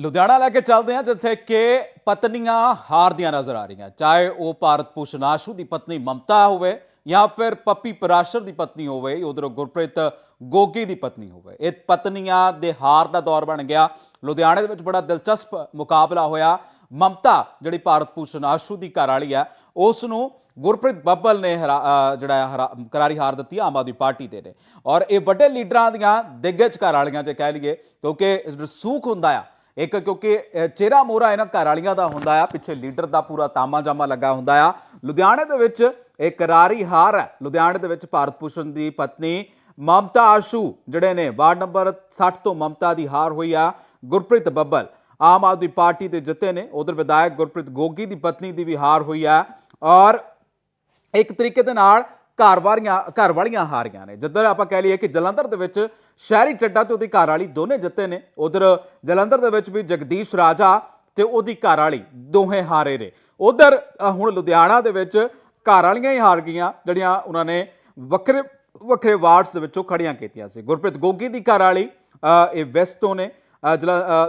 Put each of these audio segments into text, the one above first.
ਲੁਧਿਆਣਾ ਲੈ ਕੇ ਚੱਲਦੇ ਹਾਂ, ਜਿੱਥੇ ਕਿ ਪਤਨੀਆਂ ਹਾਰਦੀਆਂ ਨਜ਼ਰ ਆ ਰਹੀਆਂ। ਚਾਹੇ ਉਹ ਭਾਰਤ ਭੂਸ਼ਣ ਆਸ਼ੂ ਦੀ ਪਤਨੀ ਮਮਤਾ ਹੋਵੇ ਜਾਂ ਫਿਰ ਪੱਪੀ ਪਰਾਸ਼ਰ ਦੀ ਪਤਨੀ ਹੋਵੇ, ਉਧਰ ਗੁਰਪ੍ਰੀਤ ਗੋਗੀ ਦੀ ਪਤਨੀ ਹੋਵੇ। ਇਹ ਪਤਨੀਆਂ ਦੇ ਹਾਰ ਦਾ ਦੌਰ ਬਣ ਗਿਆ। ਲੁਧਿਆਣੇ ਦੇ ਵਿੱਚ ਬੜਾ ਦਿਲਚਸਪ ਮੁਕਾਬਲਾ ਹੋਇਆ। ਮਮਤਾ, ਜਿਹੜੀ ਭਾਰਤ ਭੂਸ਼ਣ ਆਸ਼ੂ ਦੀ ਘਰ ਵਾਲੀ ਆ ਉਸ ਨੂੰ ਗੁਰਪ੍ਰੀਤ ਬੱਬਲ ਨੇ ਹਰਾ- ਜਿਹੜਾ ਹੈ ਹਰਾ- ਕਰਾਰੀ ਹਾਰ ਦਿੱਤੀ ਆਮ ਆਦਮੀ ਪਾਰਟੀ ਦੇ ਨੇ। ਔਰ ਇਹ ਵੱਡੇ ਲੀਡਰਾਂ ਦੀਆਂ ਦਿੱਗਜ ਘਰ ਵਾਲੀਆਂ ਜੇ ਕਹਿ ਲਈਏ, ਕਿਉਂਕਿ ਸੂਖ ਹੁੰਦਾ ਆ। ਇੱਕ ਕਿਉਂਕਿ ਚਿਹਰਾ ਮੋਹਰਾ ਇਹਨਾਂ ਘਰ ਵਾਲੀਆਂ ਦਾ ਹੁੰਦਾ ਆ, ਪਿੱਛੇ ਲੀਡਰ ਦਾ ਪੂਰਾ ਤਾਮਾ ਜਾਮਾ ਲੱਗਾ ਹੁੰਦਾ ਆ। ਲੁਧਿਆਣੇ ਦੇ ਵਿੱਚ ਇਹ ਕਰਾਰੀ ਹਾਰ ਹੈ। ਲੁਧਿਆਣੇ ਦੇ ਵਿੱਚ ਭਾਰਤ ਭੂਸ਼ਣ ਦੀ ਪਤਨੀ ਮਮਤਾ ਆਸ਼ੂ, ਜਿਹੜੇ ਨੇ ਵਾਰਡ ਨੰਬਰ 60 ਤੋਂ ਮਮਤਾ ਦੀ ਹਾਰ ਹੋਈ ਆ, ਗੁਰਪ੍ਰੀਤ ਬੱਬਲ। ਆਮ ਆਦਮੀ ਪਾਰਟੀ ਦੇ ਜਿੱਤੇ ਨੇ, ਉਧਰ ਵਿਧਾਇਕ ਗੁਰਪ੍ਰੀਤ ਗੋਗੀ ਦੀ ਪਤਨੀ ਦੀ ਵੀ ਹਾਰ ਹੋਈ ਆ। ਔਰ ਇੱਕ ਤਰੀਕੇ ਦੇ ਨਾਲ ਘਰ ਵਾਲੀਆਂ ਘਰ ਵਾਲੀਆਂ ਹਾਰੀਆਂ ਨੇ। ਜਿੱਧਰ ਆਪਾਂ ਕਹਿ ਲਈਏ ਕਿ ਜਲੰਧਰ ਦੇ ਵਿੱਚ ਸ਼ਹਿਰੀ ਚੱਡਾ ਤੇ ਉਹਦੀ ਘਰ ਵਾਲੀ ਦੋਨੇ ਜਿੱਤੇ ਨੇ। ਉਧਰ ਜਲੰਧਰ ਦੇ ਵਿੱਚ ਵੀ ਜਗਦੀਸ਼ ਰਾਜਾ ਤੇ ਉਹਦੀ ਘਰ ਵਾਲੀ ਦੋਹੇ ਹਾਰੇ ਨੇ। ਉਧਰ ਹੁਣ ਲੁਧਿਆਣਾ ਦੇ ਵਿੱਚ ਘਰ ਵਾਲੀਆਂ ਹੀ ਹਾਰ ਗਈਆਂ, ਜਿਹੜੀਆਂ ਉਹਨਾਂ ਨੇ ਵੱਖਰੇ ਵੱਖਰੇ ਵਾਰਡਸ ਦੇ ਵਿੱਚੋਂ ਖੜੀਆਂ ਕੀਤੀਆਂ ਸੀ। ਗੁਰਪ੍ਰੀਤ ਗੋਗੀ ਦੀ ਘਰ ਵਾਲੀ ਇਹ ਵੈਸਟ ਤੋਂ ਨੇ। ਅ,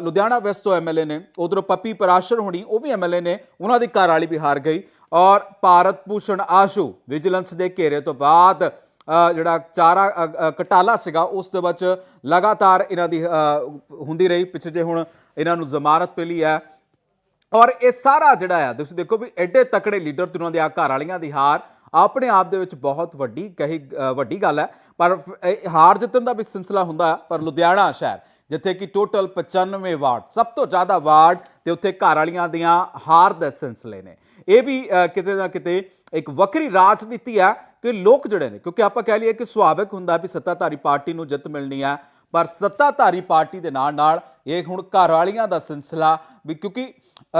ਲੁਧਿਆਣਾ ਵੈਸਟ ਤੋਂ ਐਮਐਲਏ ਨੇ ਉਧਰੋਂ ਪੱਪੀ ਪਰਾਸ਼ਰ ਹੋਣੀ ਉਹ ਵੀ ਐਮਐਲਏ ਨੇ ਉਹਨਾਂ ਦੀ ਘਰ ਵਾਲੀ ਵੀ ਹਾਰ ਗਈ ਔਰ ਭਾਰਤ ਭੂਸ਼ਣ ਆਸ਼ੂ ਵਿਜੀਲੈਂਸ ਦੇ ਘੇਰੇ ਤੋਂ ਬਾਅਦ ਜਿਹੜਾ ਚਾਰਾ ਘਟਾਲਾ ਸੀਗਾ ਉਸ ਦੇ ਵਿੱਚ ਲਗਾਤਾਰ ਇਹਨਾਂ ਦੀ ਹੁੰਦੀ ਰਹੀ ਪਿੱਛੇ ਜੇ ਹੁਣ ਇਹਨਾਂ ਨੂੰ ਜ਼ਮਾਨਤ ਮਿਲੀ ਹੈ। ਔਰ ਇਹ ਸਾਰਾ ਜਿਹੜਾ ਆ ਤੁਸੀਂ ਦੇਖੋ ਵੀ ਐਡੇ ਤਕੜੇ ਲੀਡਰ ਤੇ ਉਹਨਾਂ ਦੇ ਆ ਘਰ ਵਾਲੀਆਂ ਦੀ ਹਾਰ ਆਪਣੇ ਆਪ ਦੇ ਵਿੱਚ ਬਹੁਤ ਵੱਡੀ ਕਹੀ ਵੱਡੀ ਗੱਲ ਹੈ ਪਰ ਹਾਰ ਜਿੱਤਣ ਦਾ ਵੀ ਸਿਲਸਿਲਾ ਹੁੰਦਾ ਪਰ ਲੁਧਿਆਣਾ ਸ਼ਹਿਰ ਜਿੱਥੇ ਕਿ ਟੋਟਲ 95 ਵਾਰਡ, ਸਭ ਤੋਂ ਜ਼ਿਆਦਾ ਵਾਰਡ ਤੇ ਉੱਥੇ ਘਰ ਵਾਲੀਆਂ ਦੀਆਂ ਹਾਰ ਦੇ ਸਿਲਸਿਲੇ ਨੇ। ਇਹ ਵੀ ਕਿਤੇ ਨਾ ਕਿਤੇ ਇੱਕ ਵੱਖਰੀ ਰਾਜਨੀਤੀ ਆ ਕਿ ਲੋਕ ਜਿਹੜੇ ਨੇ, ਕਿਉਂਕਿ ਆਪਾਂ ਕਹਿ ਲਈਏ ਕਿ ਸੁਭਾਵਿਕ ਹੁੰਦਾ ਵੀ ਸੱਤਾਧਾਰੀ ਪਾਰਟੀ ਨੂੰ ਜਿੱਤ ਮਿਲਣੀ ਆ, ਪਰ ਸੱਤਾਧਾਰੀ ਪਾਰਟੀ ਦੇ ਨਾਲ ਨਾਲ ਇਹ ਹੁਣ ਘਰ ਵਾਲੀਆਂ ਦਾ ਸਿਲਸਿਲਾ ਵੀ ਕਿਉਂਕਿ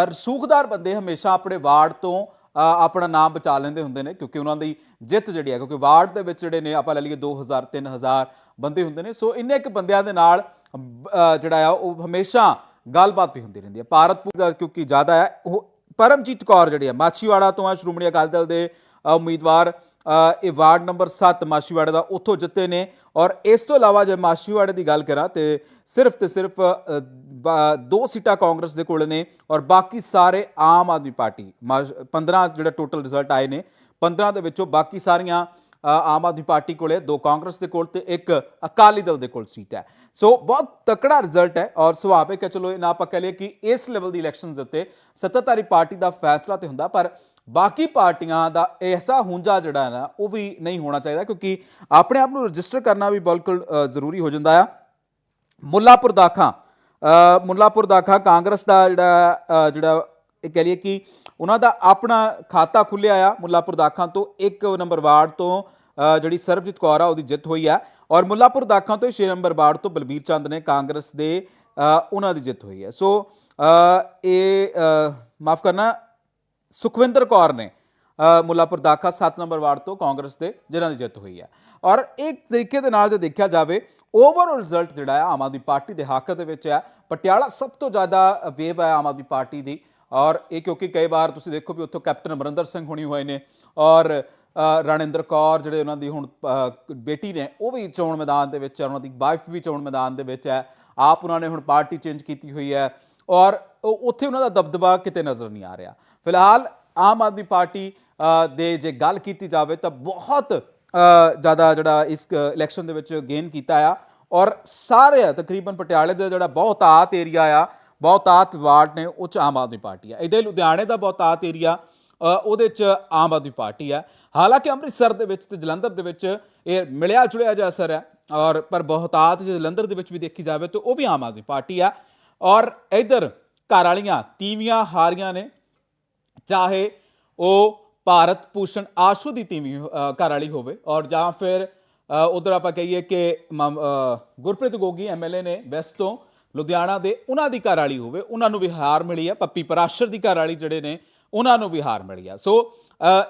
ਰਸੂਖਦਾਰ ਬੰਦੇ ਹਮੇਸ਼ਾ ਆਪਣੇ ਵਾਰਡ ਤੋਂ ਆਪਣਾ ਨਾਮ ਬਚਾ ਲੈਂਦੇ ਹੁੰਦੇ ਨੇ, ਕਿਉਂਕਿ ਉਹਨਾਂ ਦੀ ਜਿੱਤ ਜਿਹੜੀ ਹੈ, ਕਿਉਂਕਿ ਵਾਰਡ ਦੇ ਵਿੱਚ ਜਿਹੜੇ ਨੇ, ਆਪਾਂ ਲੈ ਲਈਏ 2000 3000 ਬੰਦੇ ਹੁੰਦੇ ਨੇ, ਸੋ ਇੰਨੇ ਕੁ ਬੰਦਿਆਂ ਦੇ ਨਾਲ ਜਿਹੜਾ ਆ, ਉਹ ਹਮੇਸ਼ਾ ਗੱਲਬਾਤ ਵੀ ਹੁੰਦੀ ਰਹਿੰਦੀ ਹੈ। ਭਾਰਤਪੁਰ ਦਾ ਕਿਉਂਕਿ ਜ਼ਿਆਦਾ ਹੈ, ਉਹ ਪਰਮਜੀਤ ਕੌਰ ਜਿਹੜੀ ਹੈ, ਮਾਛੀਵਾੜਾ ਤੋਂ ਆ, ਸ਼੍ਰੋਮਣੀ ਅਕਾਲੀ ਦਲ ਦੇ ਉਮੀਦਵਾਰ ਇਹ ਵਾਰਡ ਨੰਬਰ 7 ਮਾਛੀਵਾੜੇ ਦਾ ਉੱਥੋਂ ਜਿੱਤੇ ਨੇ। ਔਰ ਇਸ ਤੋਂ ਇਲਾਵਾ ਜੇ ਮਾਛੀਵਾੜੇ ਦੀ ਗੱਲ ਕਰਾਂ ਤੇ ਸਿਰਫ ਤੇ ਸਿਰਫ ਦੋ ਸੀਟਾਂ ਕਾਂਗਰਸ ਦੇ ਕੋਲ ਨੇ ਔਰ ਬਾਕੀ ਸਾਰੇ ਆਮ ਆਦਮੀ ਪਾਰਟੀ, ਮਾ- 15 ਜਿਹੜਾ ਟੋਟਲ ਰਿਜ਼ਲਟ ਆਏ ਨੇ 15 ਦੇ ਵਿੱਚੋਂ ਬਾਕੀ ਸਾਰੀਆਂ ਆਮ ਆਦਮੀ ਪਾਰਟੀ ਕੋਲੇ ਦੋ ਕਾਂਗਰਸ ਦੇ ਕੋਲ ਤੇ ਇੱਕ ਅਕਾਲੀ ਦਲ ਦੇ ਕੋਲ ਸੀਟ ਹੈ। ਸੋ ਬਹੁਤ ਤਕੜਾ ਰਿਜ਼ਲਟ ਹੈ ਔਰ ਸੁਭਾਵਿਕ ਹੈ। ਚਲੋ, ਇਹ ਨਾ ਆਪਾਂ ਕਹਿ ਲਈਏ ਕਿ ਇਸ ਲੈਵਲ ਦੀ ਇਲੈਕਸ਼ਨਸ ਦੇ ਉੱਤੇ ਸੱਤਾਧਾਰੀ ਪਾਰਟੀ ਦਾ ਫੈਸਲਾ ਤੇ ਹੁੰਦਾ, ਪਰ ਬਾਕੀ ਪਾਰਟੀਆਂ ਦਾ ਐਸਾ ਹੁੰਜਾ ਜਿਹੜਾ ਨਾ, ਉਹ ਵੀ ਨਹੀਂ ਹੋਣਾ ਚਾਹੀਦਾ, ਕਿਉਂਕਿ ਆਪਣੇ ਆਪ ਨੂੰ ਰਜਿਸਟਰ ਕਰਨਾ ਵੀ ਬਿਲਕੁਲ ਜ਼ਰੂਰੀ ਹੋ ਜਾਂਦਾ ਆ। ਮੁੱਲਾਪੁਰ ਦਾਖਾਂ ਮੁੱਲਾਪੁਰ ਦਾਖਾ ਕਾਂਗਰਸ ਦਾ ਜਿਹੜਾ ਜਿਹੜਾ ਇਹ ਕਹ ਲਈਏ ਕਿ ਉਹਨਾਂ ਦਾ ਆਪਣਾ ਖਾਤਾ ਖੁੱਲਿਆ ਆ ਮੁੱਲਾਪੁਰ ਦਾਖਾਂ ਤੋਂ, ਇੱਕ ਨੰਬਰ ਵਾਰਡ ਤੋਂ ਜਿਹੜੀ ਸਰਬਜੀਤ ਕੌਰ ਆ, ਉਹਦੀ ਜਿੱਤ ਹੋਈ ਆ। ਔਰ ਮੁੱਲਾਪੁਰ ਦਾਖਾਂ ਤੋਂ 6 ਨੰਬਰ ਵਾਰਡ ਤੋਂ ਬਲਬੀਰ ਚੰਦ ਨੇ ਕਾਂਗਰਸ ਦੇ ਉਹਨਾਂ ਦੀ ਜਿੱਤ ਹੋਈ ਹੈ ਸੋ ਇਹ ਮਾਫ ਕਰਨਾ ਸੁਖਵਿੰਦਰ ਕੌਰ ਨੇ ਮੁੱਲਾਪੁਰ ਦਾਖਾ 7 ਨੰਬਰ ਵਾਰਡ ਤੋਂ ਕਾਂਗਰਸ ਦੇ, ਜਿਨ੍ਹਾਂ ਦੀ ਜਿੱਤ ਹੋਈ ਹੈ। ਔਰ ਇੱਕ ਤਰੀਕੇ ਦੇ ਨਾਲ ਜੇ ਦੇਖਿਆ ਜਾਵੇ ਓਵਰਆਲ ਰਿਜ਼ਲਟ ਜਿਹੜਾ ਹੈ, ਆਮ ਆਦਮੀ ਪਾਰਟੀ ਦੇ ਹੱਕ ਦੇ ਵਿੱਚ ਹੈ। ਪਟਿਆਲਾ ਸਭ ਤੋਂ ਜ਼ਿਆਦਾ ਵੇਵ ਹੈ ਆਮ ਆਦਮੀ ਪਾਰਟੀ ਦੀ। ਔਰ ਇਹ ਕਿਉਂਕਿ ਕਈ ਵਾਰ ਤੁਸੀਂ ਦੇਖੋ ਵੀ ਉੱਥੋਂ ਕੈਪਟਨ ਅਮਰਿੰਦਰ ਸਿੰਘ ਹੋਣੀ ਹੋਏ ਨੇ, ਔਰ ਰਣਿੰਦਰ ਕੌਰ ਜਿਹੜੇ ਉਹਨਾਂ ਦੀ ਹੁਣ ਬੇਟੀ ਨੇ, ਉਹ ਵੀ ਚੋਣ ਮੈਦਾਨ ਦੇ ਵਿੱਚ ਹੈ, ਉਹਨਾਂ ਦੀ ਵਾਈਫ ਵੀ ਚੋਣ ਮੈਦਾਨ ਦੇ ਵਿੱਚ ਹੈ। ਆਪ ਉਹਨਾਂ ਨੇ ਹੁਣ ਪਾਰਟੀ ਚੇਂਜ ਕੀਤੀ ਹੋਈ ਹੈ। ਔਰ ਉੱਥੇ ਉਹਨਾਂ ਦਾ ਦਬਦਬਾ ਕਿਤੇ ਨਜ਼ਰ ਨਹੀਂ ਆ ਰਿਹਾ। ਫਿਲਹਾਲ ਆਮ ਆਦਮੀ ਪਾਰਟੀ ਦੇ ਜੇ ਗੱਲ ਕੀਤੀ ਜਾਵੇ ਤਾਂ ਬਹੁਤ ਜ਼ਿਆਦਾ ਜਿਹੜਾ ਇਸ ਇਲੈਕਸ਼ਨ ਦੇ ਵਿੱਚ ਗੇਨ ਕੀਤਾ ਆ। ਔਰ ਸਾਰੇ ਤਕਰੀਬਨ ਪਟਿਆਲੇ ਦਾ ਜਿਹੜਾ ਬਹੁਤਾਤ ਏਰੀਆ ਆ ਬਹੁਤਾਤ ਵਾਰਡ ਨੇ, ਉਹ ਚ ਆਮ ਆਦਮੀ ਪਾਰਟੀ ਆ। ਇਹਦੇ ਲੁਧਿਆਣੇ ਦਾ ਬਹੁਤਾਤ ਏਰੀਆ ਉਹਦੇ ਚ ਆਮ ਆਦਮੀ ਪਾਰਟੀ ਆ। ਹਾਲਾਂਕਿ ਅੰਮ੍ਰਿਤਸਰ ਦੇ ਵਿੱਚ ਤੇ ਜਲੰਧਰ ਦੇ ਵਿੱਚ ਇਹ ਮਿਲਿਆ ਜੁਲਿਆ ਜਿਹਾ ਅਸਰ ਹੈ, ਔਰ ਪਰ ਬਹੁਤਾਤ ਜੇ ਜਲੰਧਰ ਦੇ ਵਿੱਚ ਵੀ ਦੇਖੀ ਜਾਵੇ ਤਾਂ ਉਹ ਵੀ ਆਮ ਆਦਮੀ ਪਾਰਟੀ ਆ। ਔਰ ਇਧਰ ਘਰ ਵਾਲੀਆਂ ਤੀਵੀਆਂ ਹਾਰੀਆਂ ਨੇ, ਚਾਹੇ ਉਹ ਭਾਰਤ ਭੂਸ਼ਣ ਆਸ਼ੂ ਦੀ ਤੀਵੀਂ ਘਰ ਵਾਲੀ ਹੋਵੇ ਔਰ ਜਾਂ ਫਿਰ ਉਧਰ ਆਪਾਂ ਕਹੀਏ ਕਿ ਮਮ- ਗੁਰਪ੍ਰੀਤ ਗੋਗੀ ਐਮਐਲਏ ਨੇ ਵੈਸਟ ਤੋਂ ਲੁਧਿਆਣਾ ਦੇ ਉਹਨਾਂ ਦੀ ਘਰ ਵਾਲੀ ਹੋਵੇ, ਉਹਨਾਂ ਨੂੰ ਵੀ ਹਾਰ ਮਿਲੀ ਹੈ ਪੱਪੀ ਪਰਾਸ਼ਰ ਦੀ ਘਰ ਵਾਲੀ ਜਿਹੜੇ ਨੇ, ਉਹਨਾਂ ਨੂੰ ਵੀ ਹਾਰ ਮਿਲੀ ਹੈ ਸੋ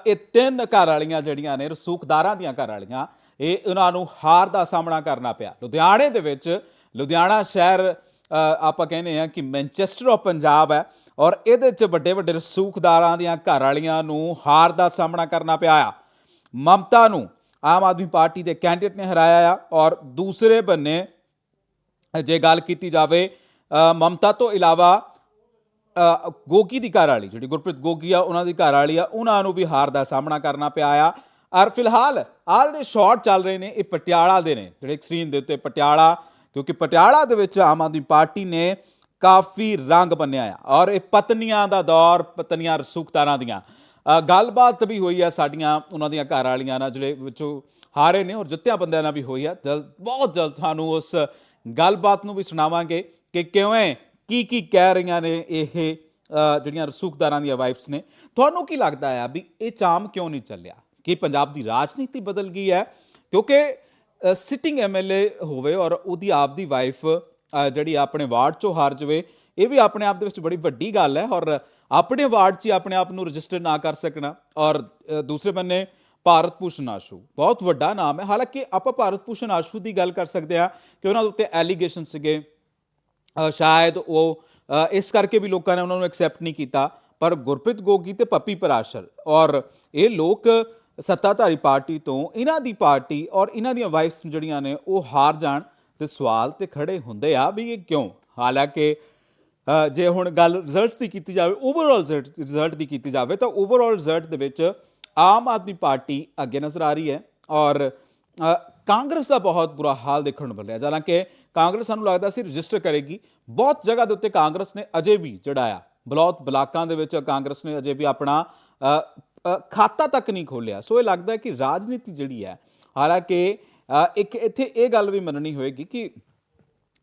ਇਹ ਤਿੰਨ ਘਰ ਵਾਲੀਆਂ ਜਿਹੜੀਆਂ ਨੇ, ਰਸੂਖਦਾਰਾਂ ਦੀਆਂ ਘਰ ਵਾਲੀਆਂ ਇਹ ਉਹਨਾਂ ਨੂੰ ਹਾਰ ਦਾ ਸਾਹਮਣਾ ਕਰਨਾ ਪਿਆ। ਲੁਧਿਆਣੇ ਦੇ ਵਿੱਚ, ਲੁਧਿਆਣਾ ਸ਼ਹਿਰ ਆਪਾਂ ਕਹਿੰਦੇ ਆ ਕਿ ਮੈਨਚੈਸਟਰ ਆਫ ਪੰਜਾਬ ਹੈ ਔਰ ਇਹਦੇ ਚ ਵੱਡੇ ਵੱਡੇ ਰਸੂਖਦਾਰਾਂ ਦੀਆਂ ਘਰ ਵਾਲੀਆਂ ਨੂੰ ਹਾਰ ਦਾ ਸਾਹਮਣਾ ਕਰਨਾ ਪਿਆ ਆ। ਮਮਤਾ ਨੂੰ ਆਮ ਆਦਮੀ ਪਾਰਟੀ ਦੇ ਕੈਂਡੀਡੇਟ ਨੇ ਹਰਾਇਆ ਆ ਔਰ ਦੂਸਰੇ ਬੰਨੇ ਜੇ ਗੱਲ ਕੀਤੀ ਜਾਵੇ ਮਮਤਾ ਤੋਂ ਇਲਾਵਾ ਗੋਗੀ ਦੀ ਘਰ ਵਾਲੀ ਜਿਹੜੀ ਗੁਰਪ੍ਰੀਤ ਗੋਗੀ ਆ, ਉਹਨਾਂ ਦੀ ਘਰ ਵਾਲੀ ਆ, ਉਹਨਾਂ ਨੂੰ ਵੀ ਹਾਰ ਦਾ ਸਾਹਮਣਾ ਕਰਨਾ ਪਿਆ ਆ। ਔਰ ਫਿਲਹਾਲ ਆਹ ਜਿਹੜੇ ਸ਼ਾਟ ਚੱਲ ਰਹੇ ਨੇ, ਇਹ ਪਟਿਆਲਾ ਦੇ ਨੇ, ਜਿਹੜੇ ਸਕਰੀਨ ਦੇ ਉੱਤੇ ਪਟਿਆਲਾ ਕਿਉਂਕਿ ਪਟਿਆਲਾ ਦੇ ਵਿੱਚ ਆਮ ਆਦਮੀ ਪਾਰਟੀ ਨੇ ਕਾਫੀ ਰੰਗ ਬੰਨਿਆ ਆ ਔਰ ਇਹ ਪਤਨੀਆਂ ਦਾ ਦੌਰ, ਪਤਨੀਆਂ ਰਸੂਖਤਾਰਾਂ ਦੀਆਂ। ਗੱਲਬਾਤ ਵੀ ਹੋਈ ਆ ਸਾਡੀਆਂ, ਉਹਨਾਂ ਦੀਆਂ ਘਰ ਵਾਲੀਆਂ ਨਾਲ ਜਿਹੜੇ ਵਿੱਚੋਂ ਹਾਰੇ ਨੇ ਔਰ ਜਿੱਤਿਆ ਬੰਦਿਆਂ ਨਾਲ ਵੀ ਹੋਈ ਆ। ਜਲਦ ਬਹੁਤ ਜਲਦ ਤੁਹਾਨੂੰ ਉਸ ਗੱਲਬਾਤ ਨੂੰ ਵੀ ਸੁਣਾਵਾਂਗੇ ਕਿ ਕਿਵੇਂ, ਕੀ ਕੀ ਕਹਿ ਰਹੀਆਂ ਨੇ ਇਹ ਜਿਹੜੀਆਂ ਰਸੂਖਦਾਰਾਂ ਦੀਆਂ ਵਾਈਫਸ ਨੇ। ਤੁਹਾਨੂੰ ਕੀ ਲੱਗਦਾ ਆ ਵੀ ਇਹ ਚਾਮ ਕਿਉਂ ਨਹੀਂ ਚੱਲਿਆ? ਕਿ ਪੰਜਾਬ ਦੀ ਰਾਜਨੀਤੀ ਬਦਲ ਗਈ ਹੈ? ਕਿਉਂਕਿ ਸਿਟਿੰਗ ਐਮਐਲਏ ਹੋਵੇ ਔਰ ਉਹਦੀ ਆਪਦੀ ਵਾਈਫ ਜਿਹੜੀ ਆਪਣੇ ਵਾਰਡ ਚੋਂ ਹਾਰ ਜਵੇ, ਇਹ ਵੀ ਆਪਣੇ ਆਪ ਦੇ ਵਿੱਚ ਬੜੀ ਵੱਡੀ ਗੱਲ ਹੈ ਔਰ ਆਪਣੇ ਵਾਰਡ 'ਚ ਹੀ ਆਪਣੇ ਆਪ ਨੂੰ ਰਜਿਸਟਰ ਨਾ ਕਰ ਸਕਣਾ ਔਰ ਦੂਸਰੇ ਬੰਨੇ ਭਾਰਤ ਭੂਸ਼ਣ ਆਸ਼ੂ, ਬਹੁਤ ਵੱਡਾ ਨਾਮ ਹੈ। ਹਾਲਾਂਕਿ ਆਪਾਂ ਭਾਰਤ ਭੂਸ਼ਣ ਆਸ਼ੂ ਦੀ ਗੱਲ ਕਰ ਸਕਦੇ ਹਾਂ ਕਿ ਉਹਨਾਂ ਦੇ ਉੱਤੇ ਐਲੀਗੇਸ਼ਨ ਸੀਗੇ। ਸ਼ਾਇਦ ਉਹ ਇਸ ਕਰਕੇ ਵੀ ਲੋਕਾਂ ਨੇ ਉਹਨਾਂ ਨੂੰ ਐਕਸੈਪਟ ਨਹੀਂ ਕੀਤਾ। ਪਰ ਗੁਰਪ੍ਰੀਤ ਗੋਗੀ ਤੇ ਪੱਪੀ ਪਰਾਸ਼ਰ ਔਰ ਇਹ ਲੋਕ ਸੱਤਾਧਾਰੀ ਪਾਰਟੀ ਤੋਂ ਇਹਨਾਂ ਦੀ ਪਾਰਟੀ ਔਰ ਇਹਨਾਂ ਦੀਆਂ ਵਾਈਫਸ ਜਿਹੜੀਆਂ ਨੇ, ਉਹ ਹਾਰ ਜਾਣ ਤੇ ਸਵਾਲ ਤੇ ਖੜੇ ਹੁੰਦੇ ਆ ਵੀ ਇਹ ਕਿਉਂ? ਹਾਲਾਂਕਿ ਜੇ ਹੁਣ ਗੱਲ ਰਿਜ਼ਲਟ ਦੀ ਕੀਤੀ ਜਾਵੇ ਓਵਰਆਲ ਰਿਜ਼ਲਟ ਦੀ ਕੀਤੀ ਜਾਵੇ, ਤਾਂ ਓਵਰਆਲ ਰਿਜ਼ਲਟ ਦੇ ਵਿੱਚ ਆਮ ਆਦਮੀ ਪਾਰਟੀ ਅੱਗੇ ਨਜ਼ਰ ਆ ਰਹੀ ਹੈ ਔਰ ਕਾਂਗਰਸ ਦਾ ਬਹੁਤ ਬੁਰਾ ਹਾਲ ਦੇਖਣ ਨੂੰ ਮਿਲ ਰਿਹਾ। ਹਾਲਾਂਕਿ, ਕਾਂਗਰਸ ਸਾਨੂੰ ਲੱਗਦਾ ਸੀ ਰਜਿਸਟਰ ਕਰੇਗੀ। ਬਹੁਤ ਜਗ੍ਹਾ ਦੇ ਉੱਤੇ ਕਾਂਗਰਸ ਨੇ ਅਜੇ ਵੀ ਜਿਹੜਾ ਆ, ਬਲੌਤ ਬਲਾਕਾਂ ਦੇ ਵਿੱਚ ਕਾਂਗਰਸ ਨੇ ਅਜੇ ਵੀ ਆਪਣਾ ਖਾਤਾ ਤੱਕ ਨਹੀਂ ਖੋਲਿਆ। ਸੋ ਇਹ ਲੱਗਦਾ ਕਿ ਰਾਜਨੀਤੀ ਜਿਹੜੀ ਹੈ, ਹਾਲਾਂਕਿ ਇੱਕ ਇੱਥੇ ਇਹ ਗੱਲ ਵੀ ਮੰਨਣੀ ਹੋਏਗੀ ਕਿ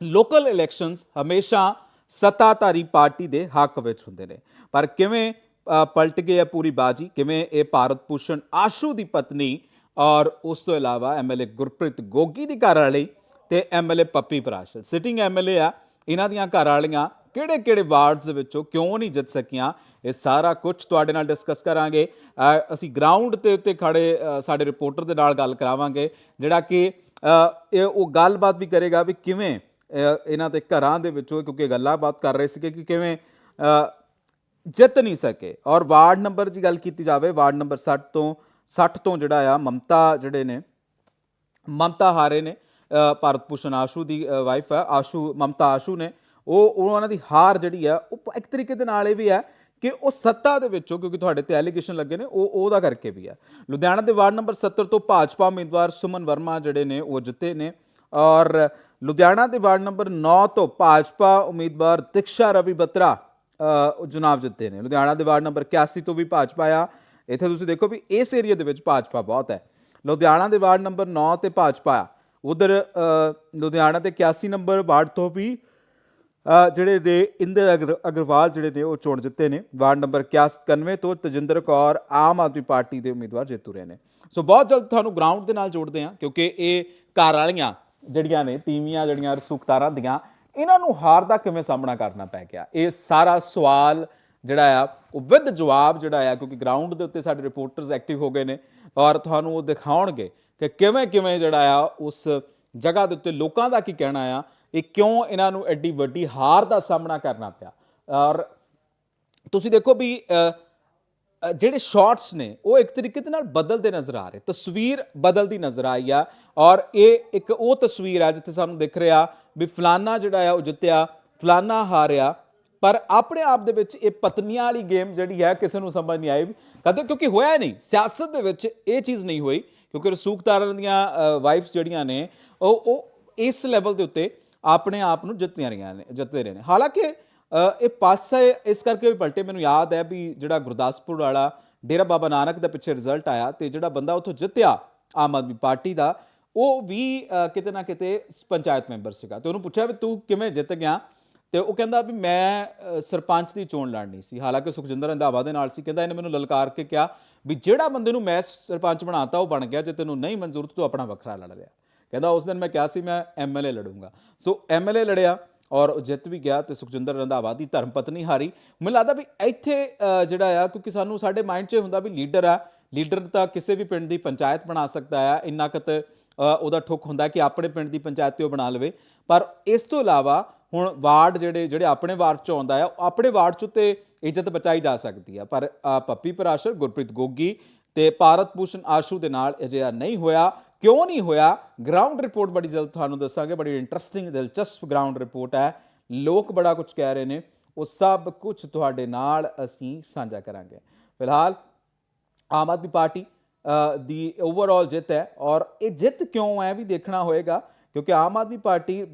ਲੋਕਲ ਇਲੈਕਸ਼ਨਸ ਹਮੇਸ਼ਾ ਸੱਤਾਧਾਰੀ ਪਾਰਟੀ ਦੇ ਹੱਕ ਵਿੱਚ ਹੁੰਦੇ ਨੇ। ਪਰ ਕਿਵੇਂ ਪਲਟ ਗਈ ਹੈ ਪੂਰੀ ਬਾਜੀ, ਕਿਵੇਂ ਇਹ ਭਾਰਤ ਭੂਸ਼ਣ ਆਸ਼ੂ ਦੀ ਪਤਨੀ ਔਰ ਉਸ ਤੋਂ ਇਲਾਵਾ ਐਮਐਲਏ ਗੁਰਪ੍ਰੀਤ ਗੋਗੀ ਦੀ ਘਰ ਵਾਲੀ ਤੇ MLA Pappi Parashar sitting MLA ਆ, ਇਹਨਾਂ ਦੀਆਂ ਘਰ ਵਾਲੀਆਂ ਕਿਹੜੇ ਕਿਹੜੇ ਵਾਰਡਸ ਦੇ ਵਿੱਚੋਂ ਕਿਉਂ ਨਹੀਂ ਜਿੱਤ ਸਕੀਆਂ? ਇਹ ਸਾਰਾ ਕੁਝ ਤੁਹਾਡੇ ਨਾਲ ਡਿਸਕਸ ਕਰਾਂਗੇ। ਅਸੀਂ ਗਰਾਊਂਡ ਤੇ ਉੱਤੇ ਖੜੇ ਸਾਡੇ ਰਿਪੋਰਟਰ ਦੇ ਨਾਲ ਗੱਲ ਕਰਾਵਾਂਗੇ, ਜਿਹੜਾ ਕਿ ਇਹ ਉਹ ਗੱਲਬਾਤ ਵੀ ਕਰੇਗਾ ਵੀ ਕਿਵੇਂ ਇਹਨਾਂ ਦੇ ਘਰਾਂ ਦੇ ਵਿੱਚੋਂ, ਕਿਉਂਕਿ ਗੱਲਾਂ ਬਾਤ ਕਰ ਰਹੇ ਸੀਗੇ ਕਿ ਕਿਵੇਂ ਜਿੱਤ ਨਹੀਂ ਸਕੇ। ਔਰ ਵਾਰਡ ਨੰਬਰ ਦੀ ਗੱਲ ਕੀਤੀ ਜਾਵੇ, ਵਾਰਡ ਨੰਬਰ 60 ਤੋਂ 60 ਤੋਂ ਜਿਹੜਾ ਆ, ਮਮਤਾ ਜਿਹੜੇ ਨੇ, ਮਮਤਾ ਹਾਰੇ ਨੇ ਭਾਰਤ ਭੂਸ਼ਣ ਆਸ਼ੂ ਦੀ ਵਾਈਫ ਹੈ ਆਸ਼ੂ, ਮਮਤਾ ਆਸ਼ੂ ਨੇ। ਉਹ ਉਹ ਉਹਨਾਂ ਦੀ ਹਾਰ ਜਿਹੜੀ ਆ, ਉਹ ਇੱਕ ਤਰੀਕੇ ਦੇ ਨਾਲ ਇਹ ਵੀ ਹੈ ਕਿ ਉਹ ਸੱਤਾ ਦੇ ਵਿੱਚੋਂ, ਕਿਉਂਕਿ ਤੁਹਾਡੇ ਤੇ ਐਲੀਗੇਸ਼ਨ ਲੱਗੇ ਨੇ, ਉਹ ਉਹਦਾ ਕਰਕੇ ਵੀ ਆ। ਲੁਧਿਆਣਾ ਦੇ ਵਾਰਡ ਨੰਬਰ 70 ਤੋਂ ਭਾਜਪਾ ਉਮੀਦਵਾਰ ਸੁਮਨ ਵਰਮਾ ਜਿਹੜੇ ਨੇ, ਉਹ ਜਿੱਤੇ ਨੇ। ਔਰ ਲੁਧਿਆਣਾ ਦੇ ਵਾਰਡ ਨੰਬਰ 9 ਤੋਂ ਭਾਜਪਾ ਉਮੀਦਵਾਰ ਦਿਕਸ਼ਾ ਰਵੀ ਬਤਰਾ ਜਨਾਬ ਜਿੱਤੇ ਨੇ। ਲੁਧਿਆਣਾ ਦੇ ਵਾਰਡ ਨੰਬਰ 81 ਤੋਂ ਵੀ ਭਾਜਪਾ ਆ। ਇੱਥੇ ਤੁਸੀਂ ਦੇਖੋ ਵੀ ਇਸ ਏਰੀਆ ਦੇ ਵਿੱਚ ਭਾਜਪਾ ਬਹੁਤ ਹੈ। ਲੁਧਿਆਣਾ ਦੇ ਵਾਰਡ ਨੰਬਰ 9 ਤੇ ਭਾਜਪਾ ਆ। ਉਧਰ ਲੁਧਿਆਣਾ ਦੇ 81 ਨੰਬਰ ਵਾਰਡ ਤੋਂ ਵੀ ਜਿਹੜੇ ਦੇ ਇੰਦਰ ਅਗਰ- ਅਗਰਵਾਲ ਜਿਹੜੇ ਨੇ ਉਹ ਚੋਣ ਜਿੱਤੇ ਨੇ। ਵਾਰਡ ਨੰਬਰ 91 ਤੋਂ ਤਜਿੰਦਰ ਕੌਰ ਆਮ ਆਦਮੀ ਪਾਰਟੀ ਦੇ ਉਮੀਦਵਾਰ ਜੇਤੂ ਰਹੇ ਨੇ। ਸੋ ਬਹੁਤ ਜਲਦ ਤੁਹਾਨੂੰ ਗਰਾਊਂਡ ਦੇ ਨਾਲ ਜੋੜਦੇ ਹਾਂ, ਕਿਉਂਕਿ ਇਹ ਘਰ ਵਾਲੀਆਂ ਜਿਹੜੀਆਂ ਨੇ, ਤੀਵੀਆਂ ਜਿਹੜੀਆਂ, ਰਸੂਖਤਾਰਾਂ ਦੀਆਂ, ਇਹਨਾਂ ਨੂੰ ਹਾਰ ਦਾ ਕਿਵੇਂ ਸਾਹਮਣਾ ਕਰਨਾ ਪੈ ਗਿਆ? ਇਹ ਸਾਰਾ ਸਵਾਲ ਜਿਹੜਾ ਆ, ਉਹ ਵਿਦ ਜਵਾਬ ਜਿਹੜਾ ਆ, ਕਿਉਂਕਿ ਗਰਾਊਂਡ ਦੇ ਉੱਤੇ ਸਾਡੇ ਰਿਪੋਰਟਰਸ ਐਕਟਿਵ ਹੋ ਗਏ ਨੇ ਔਰ ਤੁਹਾਨੂੰ ਉਹ ਦਿਖਾਉਣਗੇ ਕਿ ਕਿਵੇਂ ਕਿਵੇਂ ਜਿਹੜਾ ਆ, ਉਸ ਜਗ੍ਹਾ ਦੇ ਉੱਤੇ ਲੋਕਾਂ ਦਾ ਕੀ ਕਹਿਣਾ ਆ ਇਹ ਕਿਉਂ ਇਹਨਾਂ ਨੂੰ ਐਡੀ ਵੱਡੀ ਹਾਰ ਦਾ ਸਾਹਮਣਾ ਕਰਨਾ ਪਿਆ? ਔਰ ਤੁਸੀਂ ਦੇਖੋ ਵੀ ਜਿਹੜੇ ਸ਼ਾਟਸ ਨੇ, ਉਹ ਇੱਕ ਤਰੀਕੇ ਦੇ ਨਾਲ ਬਦਲਦੇ ਨਜ਼ਰ ਆ ਰਹੇ। ਤਸਵੀਰ ਬਦਲਦੀ ਨਜ਼ਰ ਆਈ ਆ। ਔਰ ਇਹ ਇੱਕ ਉਹ ਤਸਵੀਰ ਆ ਜਿੱਥੇ ਸਾਨੂੰ ਦਿਖ ਰਿਹਾ ਵੀ ਫਲਾਨਾ ਜਿਹੜਾ ਆ, ਉਹ ਜਿੱਤਿਆ, ਫਲਾਨਾ ਹਾਰਿਆ। ਪਰ ਆਪਣੇ ਆਪ ਦੇ ਵਿੱਚ ਇਹ ਪਤਨੀਆਂ ਵਾਲੀ ਗੇਮ ਜਿਹੜੀ ਹੈ ਕਿਸੇ ਨੂੰ ਸਮਝ ਨਹੀਂ ਆਈ ਕਦੇ, ਕਿਉਂਕਿ ਹੋਇਆ ਹੀ ਨਹੀਂ। ਸਿਆਸਤ ਦੇ ਵਿੱਚ ਇਹ ਚੀਜ਼ ਨਹੀਂ ਹੋਈ, ਕਿਉਂਕਿ ਰਸੂਖਦਾਰਾਂ ਦੀਆਂ ਵਾਈਫਸ ਜਿਹੜੀਆਂ ਨੇ, ਉਹ ਉਹ ਇਸ ਲੈਵਲ ਦੇ ਉੱਤੇ ਆਪਣੇ ਆਪ ਨੂੰ ਜਿੱਤੀਆਂ ਰਹੀਆਂ ਨੇ ਜਿੱਤਦੇ ਰਹੇ ਨੇ। ਹਾਲਾਂਕਿ ਅ, ਇਹ ਪਾਸੇ ਇਸ ਕਰਕੇ ਵੀ ਪਲਟੇ ਮੈਨੂੰ ਯਾਦ ਹੈ ਵੀ ਜਿਹੜਾ ਗੁਰਦਾਸਪੁਰ ਵਾਲਾ ਡੇਰਾ ਬਾਬਾ ਨਾਨਕ ਦਾ ਪਿੱਛੇ ਰਿਜ਼ਲਟ ਆਇਆ ਤੇ ਜਿਹੜਾ ਬੰਦਾ ਉੱਥੋਂ ਜਿੱਤਿਆ ਆਮ ਆਦਮੀ ਪਾਰਟੀ ਦਾ ਉਹ ਵੀ ਕਿਤੇ ਨਾ ਕਿਤੇ ਪੰਚਾਇਤ ਮੈਂਬਰ ਸੀਗਾ। ਤੇ ਉਹਨੂੰ ਪੁੱਛਿਆ ਵੀ ਤੂੰ ਕਿਵੇਂ ਜਿੱਤ ਗਿਆ? ਤੇ ਉਹ ਕਹਿੰਦਾ ਵੀ ਮੈਂ ਸਰਪੰਚ ਦੀ ਚੋਣ ਲੜਨੀ ਸੀ। ਹਾਲਾਂਕਿ ਸੁਖਜਿੰਦਰ ਰੰਧਾਵਾ ਦੇ ਨਾਲ ਸੀ ਕਹਿੰਦਾ ਇਹਨੇ ਮੈਨੂੰ ਲਲਕਾਰ ਕੇ ਕਿਹਾ ਵੀ ਜਿਹੜਾ ਬੰਦੇ ਨੂੰ ਮੈਂ ਸਰਪੰਚ ਬਣਾਤਾ ਉਹ ਬਣ ਗਿਆ ਜੇ ਤੈਨੂੰ ਨਹੀਂ ਮਨਜ਼ੂਰ ਤੂੰ ਆਪਣਾ ਵੱਖਰਾ ਲੜ ਲਿਆ। ਕਹਿੰਦਾ ਉਸ ਦਿਨ ਮੈਂ ਕਿਹਾ ਸੀ ਮੈਂ ਐਮਐਲਏ ਲੜੂੰਗਾ। ਸੋ ਐਮਐਲਏ ਲੜਿਆ ਔਰ ਉਹ ਜਿੱਤ ਵੀ ਗਿਆ ਤੇ ਸੁਖਜਿੰਦਰ ਰੰਧਾਵਾ ਦੀ ਧਰਮ ਪਤਨੀ ਹਾਰੀ। ਮੈਨੂੰ ਲੱਗਦਾ ਵੀ ਇੱਥੇ ਜਿਹੜਾ ਆ, ਕਿਉਂਕਿ ਸਾਨੂੰ ਸਾਡੇ ਮਾਈਂਡ 'ਚ ਹੁੰਦਾ ਵੀ ਲੀਡਰ ਆ। ਲੀਡਰ ਤਾਂ ਕਿਸੇ ਵੀ ਪਿੰਡ ਦੀ ਪੰਚਾਇਤ ਬਣਾ ਸਕਦਾ ਆ। ਇੰਨਾ ਕੁ ਤੇ ਉਹਦਾ ਠੁੱਕ ਹੁੰਦਾ ਕਿ ਆਪਣੇ ਪਿੰਡ ਦੀ ਪੰਚਾਇਤ ਤੇ ਉਹ ਬਣਾ ਲਵੇ। ਪਰ ਇਸ ਤੋਂ ਇਲਾਵਾ ਹੁਣ ਵਾਰਡ ਜਿਹੜੇ ਜਿਹੜੇ ਆਪਣੇ ਵਾਰਡ 'ਚ ਆਉਂਦਾ ਆ, ਉਹ ਆਪਣੇ ਵਾਰਡ 'ਚ ਤੇ ਇੱਜ਼ਤ ਬਚਾਈ ਜਾ ਸਕਦੀ ਆ। ਪਰ ਪੱਪੀ ਪਰਾਸ਼ਰ, ਗੁਰਪ੍ਰੀਤ ਗੋਗੀ ਤੇ ਭਾਰਤ ਭੂਸ਼ਣ ਆਸ਼ੂ ਦੇ ਨਾਲ ਅਜਿਹਾ ਨਹੀਂ ਹੋਇਆ। ਕਿਉਂ ਨਹੀਂ ਹੋਇਆ? ਗਰਾਊਂਡ ਰਿਪੋਰਟ ਬੜੀ ਜਲਦ ਤੁਹਾਨੂੰ ਦੱਸਾਂਗੇ, ਬੜੀ ਇੰਟਰਸਟਿੰਗ ਦਿਲਚਸਪ ਗਰਾਊਂਡ ਰਿਪੋਰਟ ਹੈ। ਲੋਕ ਬੜਾ ਕੁਝ ਕਹਿ ਰਹੇ ਨੇ, ਉਹ ਸਭ ਕੁਝ ਤੁਹਾਡੇ ਨਾਲ ਅਸੀਂ ਸਾਂਝਾ ਕਰਾਂਗੇ। ਫਿਲਹਾਲ ਆਮ ਆਦਮੀ ਪਾਰਟੀ ਦੀ ਓਵਰਆਲ ਜਿੱਤ ਹੈ ਔਰ ਇਹ ਜਿੱਤ ਕਿਉਂ ਹੈ ਵੀ ਦੇਖਣਾ ਹੋਏਗਾ? ਕਿਉਂਕਿ ਆਮ ਆਦਮੀ ਪਾਰਟੀ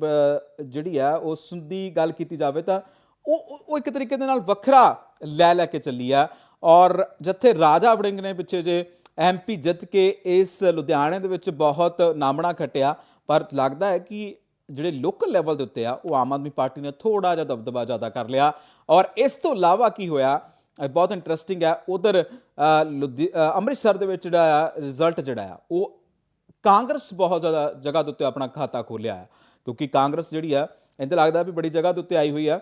ਜਿਹੜੀ ਹੈ ਉਸ ਦੀ ਗੱਲ ਕੀਤੀ ਜਾਵੇ ਤਾਂ ਉਹ, ਉਹ- ਉਹ ਇੱਕ ਤਰੀਕੇ ਦੇ ਨਾਲ ਵੱਖਰਾ ਲੈ ਲੈ ਕੇ ਚੱਲੀ ਆ। ਔਰ ਜਿੱਥੇ ਰਾਜਾ ਵੜਿੰਗ ਨੇ ਪਿੱਛੇ ਜੇ ਐਮਪੀ ਜਿੱਤ ਕੇ ਇਸ ਲੁਧਿਆਣੇ ਦੇ ਵਿੱਚ ਬਹੁਤ ਨਾਮਣਾ ਖੱਟਿਆ, ਪਰ ਲੱਗਦਾ ਹੈ ਕਿ ਜਿਹੜੇ ਲੋਕਲ ਲੈਵਲ ਦੇ ਉੱਤੇ ਆ, ਉਹ ਆਮ ਆਦਮੀ ਪਾਰਟੀ ਨੇ ਥੋੜਾ ਜਿਹਾ ਦਬਦਬਾ ਜ਼ਿਆਦਾ ਕਰ ਲਿਆ। ਔਰ ਇਸ ਤੋਂ ਇਲਾਵਾ ਕੀ ਹੋਇਆ? ਬਹੁਤ ਇੰਟਰਸਟਿੰਗ ਹੈ, ਉਧਰ ਅੰਮ੍ਰਿਤਸਰ ਦੇ ਵਿੱਚ ਜਿਹੜਾ ਆ ਰਿਜ਼ਲਟ ਜਿਹੜਾ ਆ, ਉਹ ਕਾਂਗਰਸ ਬਹੁਤ ਜ਼ਿਆਦਾ ਜਗ੍ਹਾ ਦੇ ਉੱਤੇ ਆਪਣਾ ਖਾਤਾ ਖੋਲਿਆ ਹੈ। ਕਿਉਂਕਿ ਕਾਂਗਰਸ ਜਿਹੜੀ ਆ, ਇਹਦੇ ਲੱਗਦਾ ਵੀ ਬੜੀ ਜਗ੍ਹਾ ਦੇ ਉੱਤੇ ਆਈ ਹੋਈ ਆ।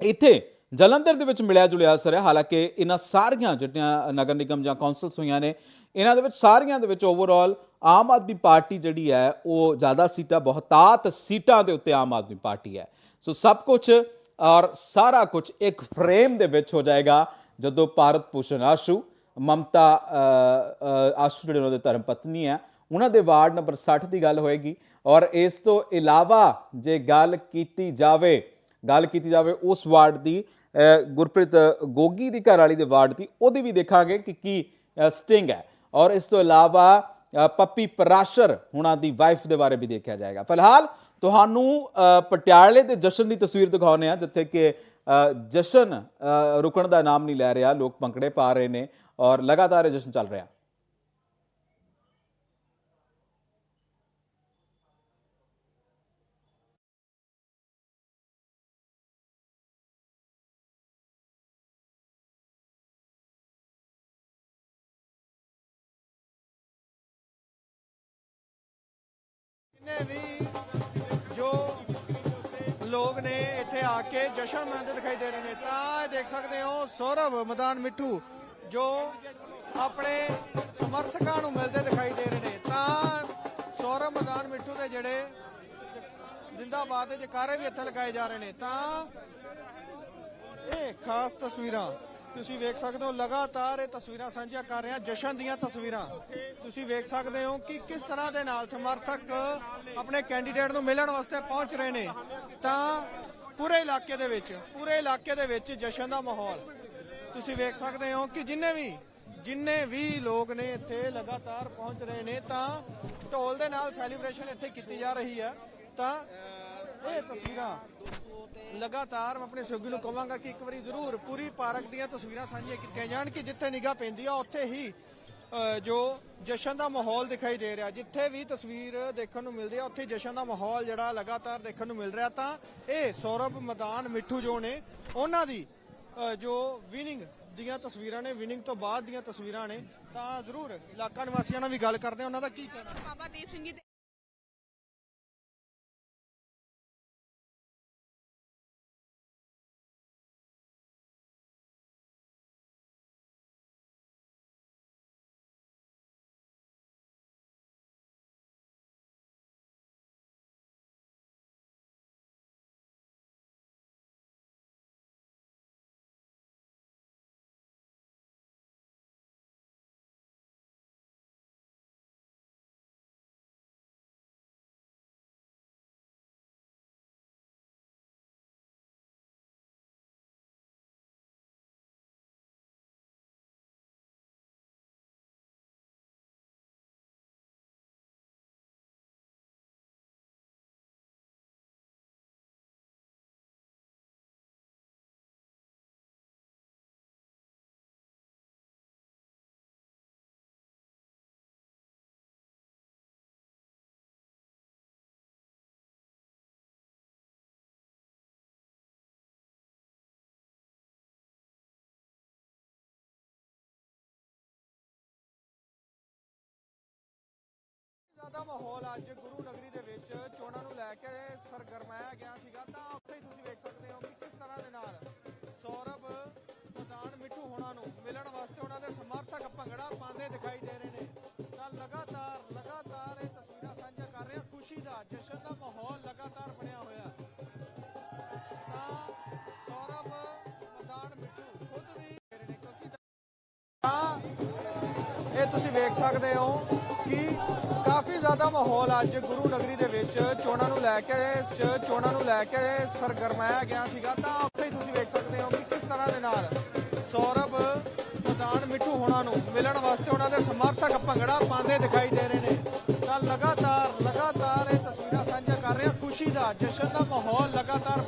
ਇੱਥੇ ਜਲੰਧਰ ਦੇ ਵਿੱਚ ਮਿਲਿਆ ਜੁਲਿਆ ਅਸਰ ਹੈ। ਹਾਲਾਂਕਿ ਇਹਨਾਂ ਸਾਰੀਆਂ ਜਿਹੜੀਆਂ ਨਗਰ ਨਿਗਮ ਜਾਂ ਕੌਂਸਲਸ ਹੋਈਆਂ ਨੇ, ਇਹਨਾਂ ਦੇ ਵਿੱਚ ਸਾਰੀਆਂ ਦੇ ਵਿੱਚ ਓਵਰਆਲ ਆਮ ਆਦਮੀ ਪਾਰਟੀ ਜਿਹੜੀ ਹੈ, ਉਹ ਜ਼ਿਆਦਾ ਸੀਟਾਂ, ਬਹੁਤਾਤ ਸੀਟਾਂ ਦੇ ਉੱਤੇ ਆਮ ਆਦਮੀ ਪਾਰਟੀ ਹੈ। ਸੋ ਸਭ ਕੁਝ ਔਰ ਸਾਰਾ ਕੁਝ ਇੱਕ ਫਰੇਮ ਦੇ ਵਿੱਚ ਹੋ ਜਾਏਗਾ, ਜਦੋਂ ਭਾਰਤ ਭੂਸ਼ਣ ਆਸ਼ੂ, ਮਮਤਾ ਆਸ਼ੂ ਜਿਹੜੇ ਉਹਨਾਂ ਦੇ ਧਰਮ ਪਤਨੀ ਹੈ, ਉਹਨਾਂ ਦੇ ਵਾਰਡ ਨੰਬਰ 60 ਦੀ ਗੱਲ ਹੋਏਗੀ। ਔਰ ਇਸ ਤੋਂ ਇਲਾਵਾ ਜੇ ਗੱਲ ਕੀਤੀ ਜਾਵੇ, ਗੱਲ ਕੀਤੀ ਜਾਵੇ ਉਸ ਵਾਰਡ ਦੀ ਗੁਰਪ੍ਰੀਤ ਗੋਗੀ ਦੀ ਘਰ ਵਾਲੀ ਦੇ ਵਾਰਡ ਦੀ, ਉਹਦੀ ਵੀ ਦੇਖਾਂਗੇ ਕਿ ਕੀ ਸਟਿੰਗ ਹੈ। ਔਰ ਇਸ ਤੋਂ ਇਲਾਵਾ ਪੱਪੀ ਪਰਾਸ਼ਰ ਹੁਣਾਂ ਦੀ ਵਾਈਫ ਦੇ ਬਾਰੇ ਵੀ ਦੇਖਿਆ ਜਾਏਗਾ। ਫਿਲਹਾਲ ਤੁਹਾਨੂੰ ਪਟਿਆਲੇ ਦੇ ਜਸ਼ਨ ਦੀ ਤਸਵੀਰ ਦਿਖਾਉਂਦੇ ਆ ਜਿੱਥੇ ਕਿ ਜਸ਼ਨ ਰੁਕਣ ਦਾ ਨਾਮ ਨਹੀਂ ਲੈ ਰਿਹਾ, ਲੋਕ ਪੰਕੜੇ ਪਾ ਰਹੇ ਨੇ ਔਰ ਲਗਾਤਾਰ ਇਹ ਜਸ਼ਨ ਚੱਲ ਰਿਹਾ। ਜਸ਼ਨ ਮਨਾਉਂਦੇ ਦਿਖਾਈ ਦੇ ਰਹੇ ਨੇ। ਤਾਂ ਇਹ ਦੇਖ ਸਕਦੇ ਹੋ ਸੌਰਵ ਮਦਾਨ ਮਿੱਠੂ, ਜੋ ਆਪਣੇ ਸਮਰਥਕਾਂ ਨੂੰ ਮਿਲਦੇ ਦਿਖਾਈ ਦੇ ਰਹੇ ਨੇ। ਤਾਂ ਸੌਰਵ ਮਦਾਨ ਮਿੱਠੂ ਦੇ ਜਿਹੜੇ ਜਿੰਦਾਬਾਦ ਦੇ ਜਕਾਰੇ ਵੀ ਇੱਥੇ ਲਗਾਏ ਜਾ ਰਹੇ ਨੇ। ਤਾਂ ਇਹ ਖਾਸ ਤਸਵੀਰਾਂ ਤੁਸੀਂ ਵੇਖ ਸਕਦੇ ਹੋ, ਲਗਾਤਾਰ ਇਹ ਤਸਵੀਰਾਂ ਸਾਂਝੀਆਂ ਕਰ ਰਹੇ ਹਾਂ ਜਸ਼ਨ ਦੀਆਂ ਤਸਵੀਰਾਂ। ਤੁਸੀਂ ਵੇਖ ਸਕਦੇ ਹੋ ਕਿ ਕਿਸ ਤਰ੍ਹਾਂ ਦੇ ਨਾਲ ਸਮਰਥਕ ਆਪਣੇ ਕੈਂਡੀਡੇਟ ਨੂੰ ਮਿਲਣ ਵਾਸਤੇ ਪਹੁੰਚ ਰਹੇ ਨੇ। ਤਾਂ ਪੂਰੇ ਇਲਾਕੇ ਦੇ ਵਿੱਚ, ਪੂਰੇ ਇਲਾਕੇ ਦੇ ਵਿੱਚ ਜਸ਼ਨ ਦਾ ਮਾਹੌਲ। ਤੁਸੀਂ ਵੇਖ ਸਕਦੇ ਹੋ ਕਿ ਜਿੰਨੇ ਵੀ ਜਿੰਨੇ ਵੀ ਲੋਕ ਨੇ ਇੱਥੇ ਲਗਾਤਾਰ ਪਹੁੰਚ ਰਹੇ ਨੇ, ਤਾਂ ਢੋਲ ਦੇ ਨਾਲ ਸੈਲੀਬ੍ਰੇਸ਼ਨ ਇੱਥੇ ਕੀਤੀ ਜਾ ਰਹੀ ਹੈ। ਤਾਂ ਇਹ ਤਸਵੀਰਾਂ ਲਗਾਤਾਰ ਮੈਂ ਆਪਣੇ ਸਹਿਯੋਗੀ ਨੂੰ ਕਹਾਂਗਾ ਕਿ ਇੱਕ ਵਾਰੀ ਜ਼ਰੂਰ ਪੂਰੀ ਪਾਰਕ ਦੀਆਂ ਤਸਵੀਰਾਂ ਸਾਂਝੀਆਂ ਕੀਤੀਆਂ ਜਾਣ ਕਿ ਜਿੱਥੇ ਨਿਗਾਹ ਪੈਂਦੀ ਆ, ਉੱਥੇ ਹੀ ਜੋ ਜਸ਼ਨ ਦਾ ਮਾਹੌਲ ਦਿਖਾਈ ਦੇ ਰਿਹਾ, ਜਿੱਥੇ ਵੀ ਤਸਵੀਰ ਦੇਖਣ ਨੂੰ ਮਿਲਦੀ ਆ, ਉੱਥੇ ਜਸ਼ਨ ਦਾ ਮਾਹੌਲ ਜਿਹੜਾ ਲਗਾਤਾਰ ਦੇਖਣ ਨੂੰ ਮਿਲ ਰਿਹਾ ਤਾਂ ਇਹ ਸੌਰਭ ਮਦਾਨ, ਮਿੱਠੂ ਜੋ ਨੇ, ਉਹਨਾਂ ਦੀ ਜੋ ਵਿਨਿੰਗ ਦੀਆਂ ਤਸਵੀਰਾਂ ਨੇ ਵਿਨਿੰਗ ਤੋਂ ਬਾਅਦ ਦੀਆਂ ਤਸਵੀਰਾਂ ਨੇ, ਤਾਂ ਜ਼ਰੂਰ ਇਲਾਕਾ ਨਿਵਾਸੀਆਂ ਨਾਲ ਵੀ ਗੱਲ ਕਰਦੇ ਉਹਨਾਂ ਦਾ ਕੀ ਕਹਿਣਾ? ਬਾਬਾ ਦੀਪ ਸਿੰਘ ਜੀ ਦੇ ਮਾਹੌਲ ਅੱਜ ਗੁਰੂ ਨਗਰੀ ਦੇ ਵਿੱਚ ਚੋਣਾਂ ਨੂੰ ਲੈ ਕੇ ਸਰਗਰਮਾਇਆ ਗਿਆ ਸੀਗਾ। ਤਾਂ ਉੱਥੇ ਹੀ ਤੁਸੀਂ ਵੇਖ ਸਕਦੇ ਹੋ ਕਿ ਕਿਸ ਤਰ੍ਹਾਂ ਦੇ ਨਾਲ ਸੌਰਵ ਪ੍ਰਧਾਨ ਮਿੱਠੂ ਹੋਣਾ ਨੂੰ ਮਿਲਣ ਵਾਸਤੇ ਉਹਨਾਂ ਦੇ ਸਮਰਥਕ ਭੰਗੜਾ ਪਾਉਂਦੇ ਦਿਖਾਈ ਦੇ ਰਹੇ ਨੇ। ਤਾਂ ਲਗਾਤਾਰ ਲਗਾਤਾਰ ਇਹ ਤਸਵੀਰਾਂ ਸਾਂਝਾ ਕਰ ਰਹੇ ਹਾਂ ਖੁਸ਼ੀ ਦਾ, ਜਸ਼ਨ ਦਾ ਮਾਹੌਲ ਲਗਾਤਾਰ ਬਣਿਆ ਹੋਇਆ। ਤਾਂ ਸੌਰਵ ਪ੍ਰਧਾਨ ਮਿੱਠੂ ਖੁਦ ਵੀ ਨੇ, ਕਿਉਂਕਿ ਤਾਂ ਇਹ ਤੁਸੀਂ ਵੇਖ ਸਕਦੇ ਹੋ ਕਿ ਕਾਫੀ ਜ਼ਿਆਦਾ ਮਾਹੌਲ ਅੱਜ ਗੁਰੂ ਨਗਰੀ ਦੇ ਵਿੱਚ। ਚੋਣਾਂ ਨੂੰ ਲੈ ਕੇ ਚੋਣਾਂ ਨੂੰ ਲੈ ਕੇ ਸਰਗਰਮਾਇਆ ਗਿਆ ਸੀਗਾ। ਤਾਂ ਉੱਥੇ ਤੁਸੀਂ ਵੇਖ ਸਕਦੇ ਹੋ ਕਿ ਕਿਸ ਤਰ੍ਹਾਂ ਦੇ ਨਾਲ ਸੌਰਭ, ਪ੍ਰਧਾਨ ਮਿੱਠੂ ਹੋਣਾ ਨੂੰ ਮਿਲਣ ਵਾਸਤੇ ਉਹਨਾਂ ਦੇ ਸਮਰਥਕ ਭੰਗੜਾ ਪਾਉਂਦੇ ਦਿਖਾਈ ਦੇ ਰਹੇ ਨੇ। ਤਾਂ ਲਗਾਤਾਰ ਲਗਾਤਾਰ ਇਹ ਤਸਵੀਰਾਂ ਸਾਂਝਾ ਕਰ ਰਹੇ ਹਾਂ ਖੁਸ਼ੀ ਦਾ, ਜਸ਼ਨ ਦਾ ਮਾਹੌਲ ਲਗਾਤਾਰ